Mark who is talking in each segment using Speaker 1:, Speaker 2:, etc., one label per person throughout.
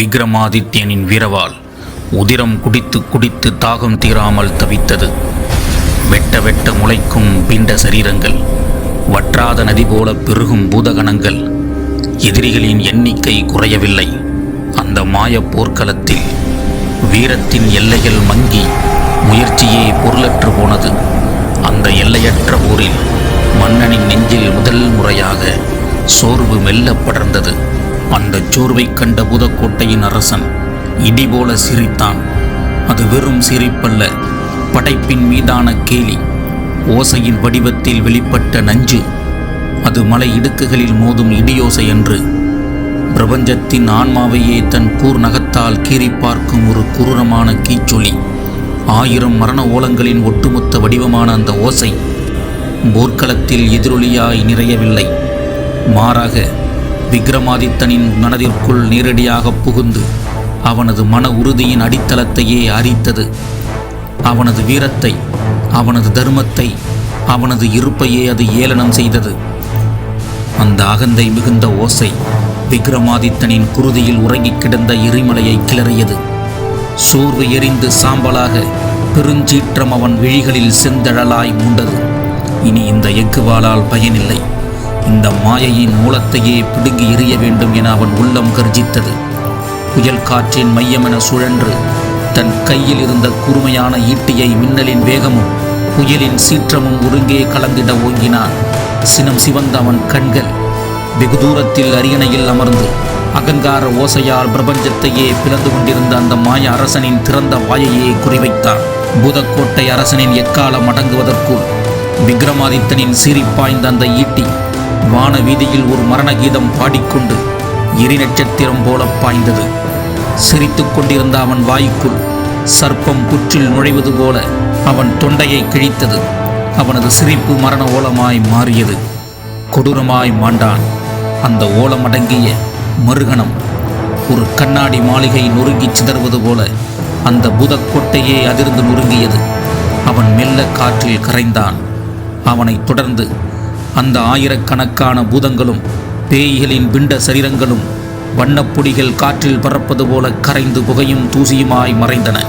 Speaker 1: விக்ரமாதித்யனின் வீரவால் உதிரம் குடித்து குடித்து தாகம் தீராமல் தவித்தது. வெட்ட வெட்ட முளைக்கும் பிண்ட சரீரங்கள் வற்றாத நதி போல பெருகும் பூதகணங்கள் எதிரிகளின் எண்ணிக்கை குறையவில்லை. அந்த மாய போர்க்களத்தில் வீரத்தின் எல்லைகள் மங்கி முயற்சியே பொருளற்று போனது. அந்த எல்லையற்ற போரில் மன்னனின் நெஞ்சில் முதல் முறையாக சோர்வு மெல்ல படர்ந்தது. அந்த சோர்வைக் கண்ட புதக்கோட்டையின் அரசன் இடிபோல சிரித்தான். அது வெறும் சிரிப்பல்ல. படைப்பின் மீதான கேலி ஓசையின் வடிவத்தில் வெளிப்பட்ட நஞ்சு அது மலை இடுக்குகளில் மோதும் இடியோசை என்று பிரபஞ்சத்தின் ஆன்மாவையே தன் கூர் நகத்தால் கீறி பார்க்கும் ஒரு குரூரமான கீச்சொலி ஆயிரம் மரண ஓலங்களின் ஒட்டுமொத்த வடிவமான அந்த ஓசை போர்க்களத்தில் எதிரொலியாய் நிறையவில்லை. மாறாக விக்ரமாதித்தனின் மனதிற்குள் நேரடியாக புகுந்து அவனது மன உறுதியின் அடித்தளத்தையே அரித்தது அவனது வீரத்தை அவனது தர்மத்தை அவனது இருப்பையே அது ஏளனம் செய்தது. அந்த அகந்தை மிகுந்த ஓசை விக்ரமாதித்தனின் குருதியில் உறங்கிக் கிடந்த எரிமலையை கிளறியது. சோர்வு எரிந்து சாம்பலாக பெருஞ்சீற்றம் அவன் விழிகளில் செந்தழலாய் மூண்டது. இனி இந்த எக்குவாளால் பயனில்லை. மாயையின் மூலத்தையே பிடுங்கி எறிய வேண்டும் என அவன் உள்ளம் கர்ஜித்தது. புயல் காற்றின் மையமென சுழன்று தன் கையில் இருந்த கூர்மையான ஈட்டியை மின்னலின் வேகமும் புயலின் சீற்றமும் ஒருங்கே கலந்திட ஓங்கினான். சினம் சிவந்த அவன் கண்கள் வெகு தூரத்தில் அரியணையில் அமர்ந்து அகங்கார ஓசையால் பிரபஞ்சத்தையே பிளந்து கொண்டிருந்த அந்த மாய அரசனின் திறந்த வாயையே குறிவைத்தான். பூதக்கோட்டை அரசனின் எக்காலம் அடங்குவதற்குள் விக்ரமாதித்தனின் சீறிப்பாய்ந்த அந்த ஈட்டி வான வீதியில் ஒரு மரண கீதம் பாடிக்கொண்டு எரி நட்சத்திரம் போல பாய்ந்தது. சிரித்துக் கொண்டிருந்த அவன் வாய்க்குள் சர்ப்பம் புற்றில் நுழைவது போல அவன் தொண்டையை கிழித்தது. அவனது சிரிப்பு மரண ஓலமாய் மாறியது. கொடூரமாய் மாண்டான். அந்த ஓலம் அடங்கிய மறுகணம் ஒரு கண்ணாடி மாளிகை நொறுங்கிச் சிதறுவது போல அந்த புதக்கோட்டையே அதிர்ந்து நொறுங்கியது. அவன் மெல்ல காற்றில் கரைந்தான். அவனைத் தொடர்ந்து அந்த ஆயிரக்கணக்கான பூதங்களும் பேய்களின் பிண்ட சரீரங்களும் வண்ணப்பொடிகள் காற்றில் பறப்பது போல கரைந்து புகையும் தூசியுமாய் மறைந்தன.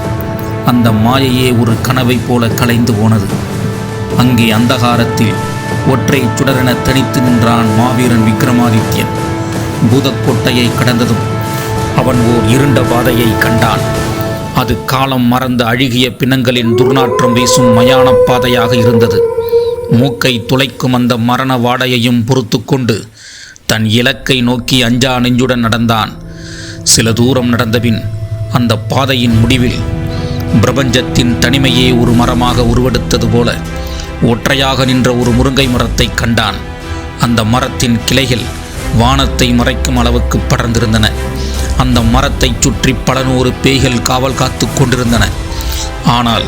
Speaker 1: அந்த மாயையே ஒரு கனவைப் போல கலைந்து போனது. அங்கே அந்தகாரத்தில் ஒற்றை சுடரென தனித்து நின்றான் மாவீரன் விக்ரமாதித்யன். பூதக்கோட்டையை கடந்ததும் அவன் ஓர் இருண்ட பாதையை கண்டான். அது காலம் மறந்த அழுகிய பிணங்களின் துர்நாற்றம் வீசும் மயானப் பாதையாக இருந்தது. மூக்கை துளைக்கும் அந்த மரண வாடையையும் பொறுத்து கொண்டு தன் இலக்கை நோக்கி அஞ்சா நெஞ்சுடன் நடந்தான். சில தூரம் நடந்தபின் அந்த பாதையின் முடிவில் பிரபஞ்சத்தின் தனிமையே ஒரு மரமாக உருவெடுத்தது போல ஒற்றையாக நின்ற ஒரு முருங்கை மரத்தை கண்டான். அந்த மரத்தின் கிளைகள் வானத்தை மறைக்கும் அளவுக்கு படர்ந்திருந்தன. அந்த மரத்தைச் சுற்றி பல நூறு பேய்கள் காவல் காத்து கொண்டிருந்தன. ஆனால்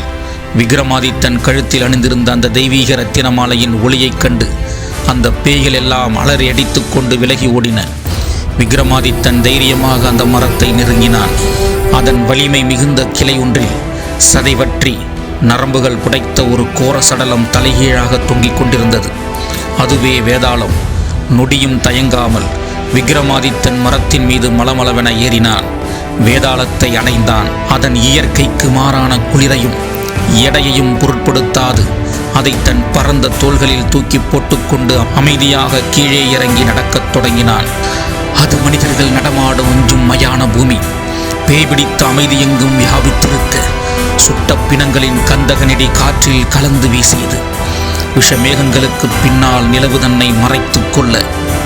Speaker 1: விக்ரமாதித்தன் கழுத்தில் அணிந்திருந்த அந்த தெய்வீக ரத்தினமாலையின் ஒளியைக் கண்டு அந்த பேய்கள் எல்லாம் அலறி அடித்து கொண்டு விலகி ஓடின. விக்ரமாதித்தன் தைரியமாக அந்த மரத்தை நெருங்கினான். அதன் வலிமை மிகுந்த கிளை ஒன்றில் சதைவற்றி நரம்புகள் புடைத்த ஒரு கோர சடலம் தலைகீழாக தொங்கிக் கொண்டிருந்தது. அதுவே வேதாளம். நொடியும் தயங்காமல் விக்ரமாதித்தன் மரத்தின் மீது மலமளவென ஏறினான். வேதாளத்தை அடைந்தான் அதன் இயற்கைக்கு மாறான குளிரையும் எடையையும் பொருட்படுத்தாது. அதை தன் பரந்த தோள்களில் தூக்கி போட்டுக்கொண்டு அமைதியாக கீழே இறங்கி நடக்கத் தொடங்கினான் அது மனிதர்கள் நடமாடும் ஒன்றும் மயான பூமி. பேய் பிடித்த அமைதி எங்கும் வியாபித்திருக்க சுட்ட பிணங்களின் கந்தகனடி காற்றில் கலந்து வீசியது. விஷமேகங்களுக்கு பின்னால் நிலவு தன்னை மறைத்துக் கொள்ள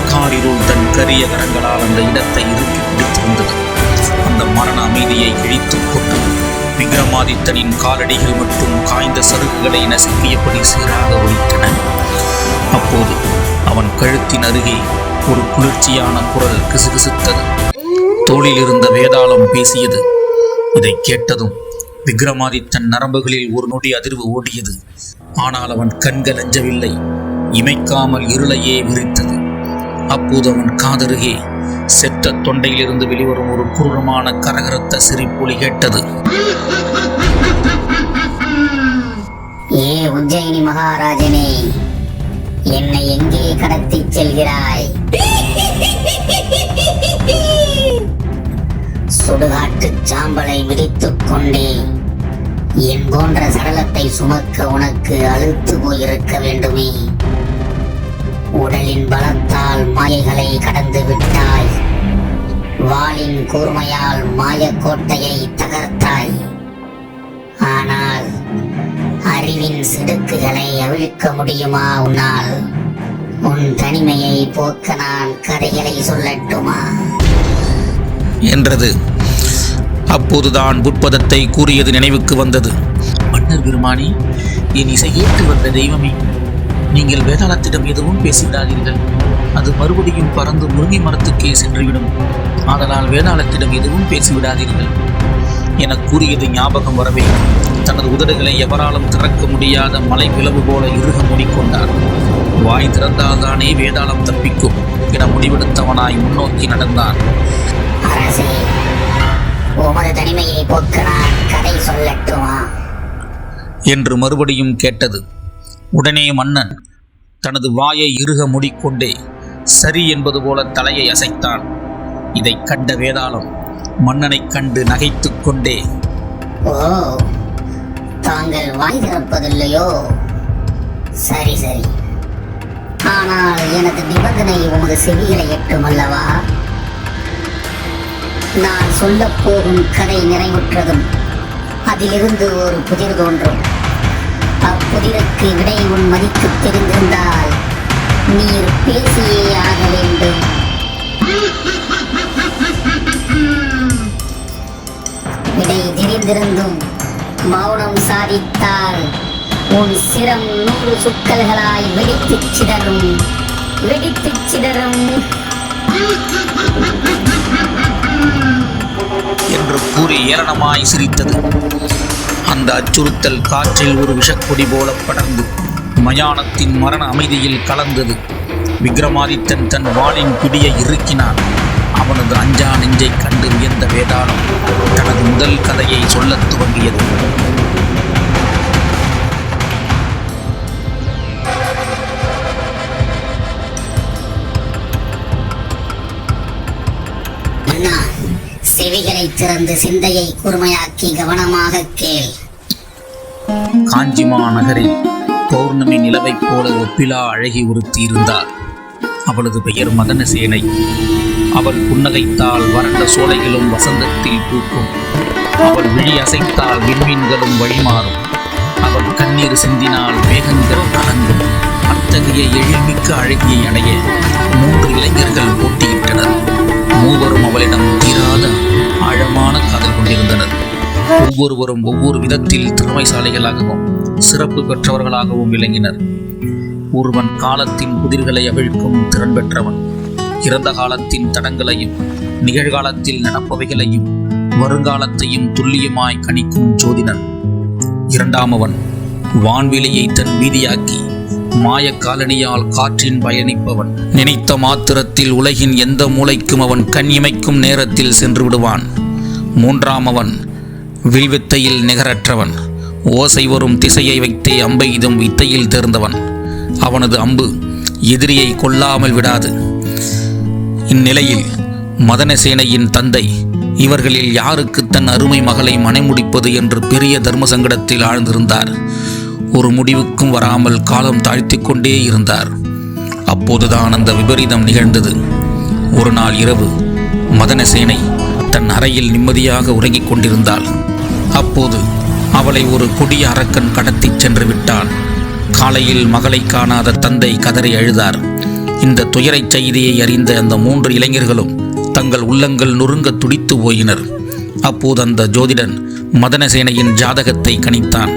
Speaker 1: காரிருள் தன் கரிய கரங்களால் அந்த இடத்தை இறுக்கி பிடித்திருந்தது. அந்த மரண அமைதியை இழித்துக் கொண்டு விக்ரமாதித்தனின் காலடிகள் மற்றும் காய்ந்த சருகுகளை நசுக்கியபடி சீராக ஒழித்தன அப்போது அவன் கழுத்தின் அருகே ஒரு குளிர்ச்சியான குரல் கிசுகிசுத்தது. தோளில் இருந்த வேதாளம் பேசியது. இதை கேட்டதும் விக்ரமாதித்தன் நரம்புகளில் ஒரு நொடி அதிர்வு ஓடியது. ஆனால் அவன் கண்கள் அஞ்சவில்லை இமைக்காமல் இருளையே விரித்தது. அப்போது அவன் காதருகே செத்த தொண்டையிலிருந்து வெளிவரும் ஒரு குரூரமான கரகரத்த சிரிப்பொலி கேட்டது.
Speaker 2: ஏ உஜ்ஜயினி மகாராஜனே என்னை எங்கே கடத்திச் செல்கிறாய்? சுடுகாட்டு சாம்பலை விரித்துக் கொண்டே என் போன்ற சடலத்தை சுமக்க உனக்கு அழுத்து போயிருக்க வேண்டுமே. உடலின் பலத்தால் மாயைகளை கடந்து விட்டாய். வாளின் கூர்மையால் மாயக்கோட்டையை தகர்த்தாய். ஆனால் அறிவின் சிடுக்குகளை அவிழ்க்க முடியுமா உன்னால்? உன் தனிமையை போக்க நான் கதைகளை சொல்லட்டுமா?
Speaker 1: என்றது. அப்போதுதான் புட்பதத்தை கூறியது நினைவுக்கு வந்தது.
Speaker 3: மன்னர் பெருமானி என் இசை கேட்டு வந்த தெய்வமே நீங்கள் வேதாளத்திடம் எதுவும் பேசிவிடாதீர்கள் அது மறுபடியும் பறந்து முருங்கை மரத்துக்கே சென்றுவிடும். ஆதலால் வேதாளத்திடம் எதுவும் பேசிவிடாதீர்கள். என கூறியது ஞாபகம் வரவே தனது உதடுகளை எவராலும் திறக்க முடியாத மலை பிளவு போல இறுக மூடிக்கொண்டார். வாய் திறந்தால்தானே வேதாளம் தப்பிக்கும் என முடிவெடுத்தவனாய் முன்னோக்கி நடந்தான்.
Speaker 2: உமது தனிமையை போக்க நான் கதை சொல்லட்டுமா?
Speaker 1: என்று மறுபடியும் கேட்டது. உடனே மன்னன் தனது வாயை இறுக மூடிக்கொண்டே சரி என்பது போல தலையை அசைத்தான். இதை கண்ட வேதாளம் மன்னனைக் கண்டு நகைத்து கொண்டே
Speaker 2: ஓ தாங்கள் வாய் திறப்பதில்லையோ? சரி சரி. ஆனால் எனது நிபந்தனை உமது செவிகளை எட்டும் அல்லவா? நான் சொல்லப் போகும் கதை நிறைவுற்றதும் அதிலிருந்து ஒரு புதிர் தோன்றும். புதிருக்கு விடை உன் மதிக்கு தெரிந்திருந்தால் நீர் பேசியே ஆக வேண்டும். விடை தெரிந்திருந்தும் மௌனம் சாதித்தால் உன் சிரம் நூறு சுக்கல்களாய் வெடித்து சிதறும். வெடித்து சிதறும்.
Speaker 1: என்று கூறி ஏளனமாய் சிரித்தது. அந்த அச்சுறுத்தல் காற்றில் ஒரு விஷக்கொடி போல படர்ந்து மயானத்தின் மரண அமைதியில் கலந்தது. விக்ரமாதித்தன் தன் வாளின் பிடியை இறுக்கினான். அவனது அஞ்சா நெஞ்சை கண்டு வியந்த வேதாளம் தனது முதல் கதையை சொல்லத் துவங்கியது.
Speaker 2: செவிகளை திறந்து சிந்தையை கூர்மையாக்கி கவனமாக கேள்.
Speaker 1: காஞ்சிமா நகரில் பௌர்ணமி நிலவைப் போல ஒப்பிலா அழகி ஒருத்தி அவளது பெயர் மதனசேனை. அவள் புன்னகைத்தால் வறண்ட சோலைகளும் வசந்தத்தில் பூக்கும். அவள் விழி அசைத்தால் விண்மீன்களும் வழிமாறும். அவள் கண்ணீர் சிந்தினால் மேகங்கள் கலங்கும் அத்தகைய எழில்மிக்க அழகியை அடைய மூன்று இளைஞர்கள் போட்டியிட்டனர். மூவரும் அவளிடம் தீராத ஆழமான காதல் கொண்டிருந்தனர். ஒவ்வொருவரும் ஒவ்வொரு விதத்தில் திறமைசாலிகளாகவும் சிறப்பு பெற்றவர்களாகவும் விளங்கினர். ஒருவன் காலத்தின் புதிர்களை அவிழ்க்கும் திறன் பெற்றவன் இறந்த காலத்தின் தடங்களையும் நிகழ்காலத்தில் நடப்பவைகளையும் வருங்காலத்தையும் துல்லியமாய் கணிக்கும் ஜோதிடன் இரண்டாமவன் வான்வெளியை தன் வீதியாக்கி மாய காலனியால் காற்றின் பயணிப்பவன். நினைத்த மாத்திரத்தில் உலகின் எந்த மூளைக்கும் அவன் கண் இமைக்கும் நேரத்தில் சென்று விடுவான். மூன்றாமவன் வில்வித்தையில் நிகரற்றவன். ஓசை வரும் திசையை வைத்தே அம்பை இதும் வித்தையில் தேர்ந்தவன். அவனது அம்பு எதிரியை கொல்லாமல் விடாது. இந்நிலையில் மதனசேனையின் தந்தை இவர்களில் யாருக்கு தன் அருமை மகளை மனைமுடிப்பது என்று பெரிய தர்ம சங்கடத்தில் ஆழ்ந்திருந்தார். ஒரு முடிவுக்கும் வராமல் காலம் தாழ்த்தி கொண்டே இருந்தார். அப்போதுதான் அந்த விபரீதம் நிகழ்ந்தது. ஒரு நாள் இரவு மதனசேனை தன் அறையில் நிம்மதியாக உறங்கிக் கொண்டிருந்தாள். அப்போது அவளை ஒரு கொடிய அரக்கன் கடத்திச் சென்று விட்டான். காலையில் மகளை காணாத தந்தை கதறி அழுதார். இந்த துயரைச் செய்தியை அறிந்த அந்த மூன்று இளைஞர்களும் தங்கள் உள்ளங்கள் நொறுங்க துடித்து போயினர் அப்போது அந்த ஜோதிடன் மதனசேனையின் ஜாதகத்தை கணித்தான்.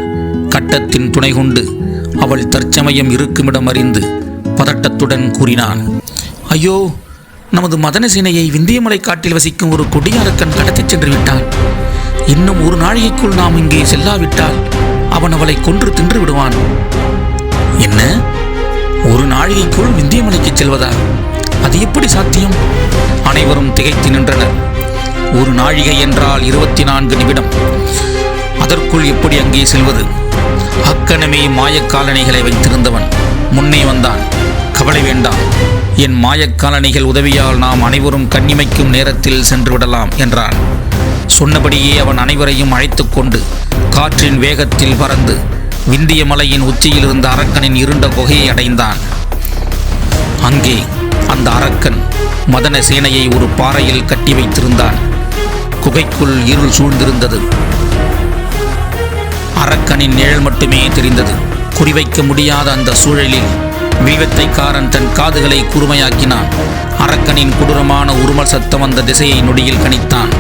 Speaker 1: கட்டத்தின் துணை கொண்டு அவள் தற்சமயம் இருக்குமிடம் அறிந்து பதட்டத்துடன் கூறினான். ஐயோ நமது மதனசேனையை விந்தியமலை காட்டில் வசிக்கும் ஒரு கொடியாரக்கன் கடத்திச் சென்று விட்டான் இன்னும் ஒரு நாழிகைக்குள் நாம் இங்கே செல்லாவிட்டால் அவன் அவளை கொன்று தின்று விடுவான் என்ன? ஒரு நாழிகைக்குள் விந்தியமலைக்கு செல்வதா? அது எப்படி சாத்தியம்? அனைவரும் திகைத்து நின்றனர். ஒரு நாழிகை என்றால் இருபத்தி நான்கு நிமிடம். அதற்குள் எப்படி அங்கே செல்வது? அக்கணமே மாயக்காலணிகளை வைத்திருந்தவன். முன்னே வந்தான். கவலை வேண்டாம். என் மாயக்காலணிகள் உதவியால் நாம் அனைவரும் கண்ணிமைக்கும் நேரத்தில் சென்று விடலாம் என்றான். சொன்னபடியே அவன் அனைவரையும் அழைத்து கொண்டு காற்றின் வேகத்தில் பறந்து விந்திய மலையின் உச்சியில் இருந்த அரக்கனின் இருண்ட குகையை அடைந்தான். அங்கே அந்த அரக்கன் மதன சேனையை ஒரு பாறையில் கட்டி வைத்திருந்தான். குகைக்குள் இருள் சூழ்ந்திருந்தது. அரக்கனின் நிழல் மட்டுமே தெரிந்தது. குறிவைக்க முடியாத அந்த சூழலில் வில்வத்தைக்காரன் தன் காதுகளை குறுமையாக்கினான் அரக்கனின் கொடூரமான உருமல் சத்தம் அந்த திசையை நொடியில் கணித்தான்.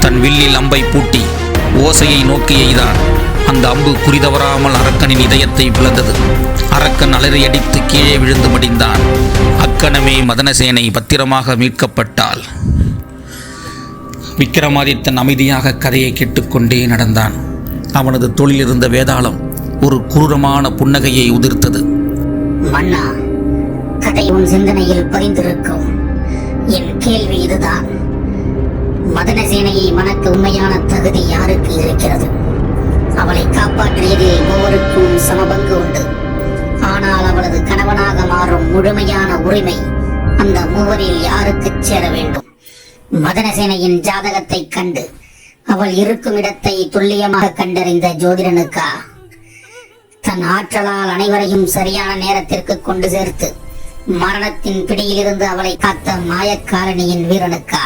Speaker 1: தன் வில்லில் அம்பை பூட்டி ஓசையை நோக்கி எய்தான். அந்த அம்பு குறிதவறாமல் அரக்கனின் இதயத்தை பிளந்தது அரக்கன் அலறியடித்து கீழே விழுந்து மடிந்தான். அக்கணமே மதனசேனை பத்திரமாக மீட்கப்பட்டாள். விக்ரமாதித்தன் அமைதியாக கதையை கேட்டுக்கொண்டே நடந்தான். அவனது தொழிலிருந்த வேதாளம் ஒரு குரூரமான புன்னகையை உதிர்த்தது.
Speaker 2: மன்னா கதை உன் சிந்தனையில் பதிந்திருக்கும். என் கேள்வி இதுதான். மதனசேனையை மணக்க உண்மையான தகுதி யாருக்கு இருக்கிறது? அவளை காப்பாற்றியதில் மூவருக்கும் சமபங்கு உண்டு. ஆனால் அவளது கணவனாக மாறும் முழுமையான உரிமை அந்த மூவரில் யாருக்கு சேர வேண்டும்? மதனசேனையின் ஜாதகத்தை கண்டு அவள் இருக்கும் இடத்தை துல்லியமாக கண்டறிந்த ஜோதிடனுக்கா? தன் ஆற்றலால் அனைவரையும் சரியான நேரத்திற்கு கொண்டு சேர்த்து மரணத்தின் பிடியிலிருந்து அவளை காத்த மாயக்காரணியின் வீரனுக்கா?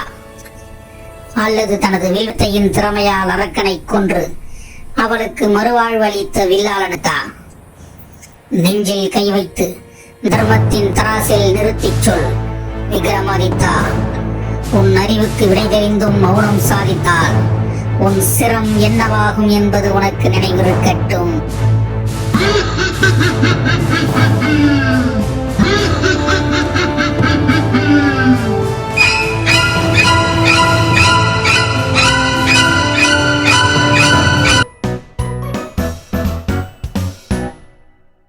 Speaker 2: அல்லது தனது வீழ்த்தையின் திறமையால் அரக்கனை கொன்று அவளுக்கு மறுவாழ்வு அளித்த வில்லாளனுக்கா? நெஞ்சில் கை வைத்து தர்மத்தின் தராசில் நிறுத்திச் சொல் விக்ரமாதித்தா உன் அறிவுக்கு விடை தெரிந்தும் மௌனம் சாதித்தால் உன் சிரம் என்னவாகும் என்பது உனக்கு நினைவிருக்கட்டும். Ha ha ha ha ha ha!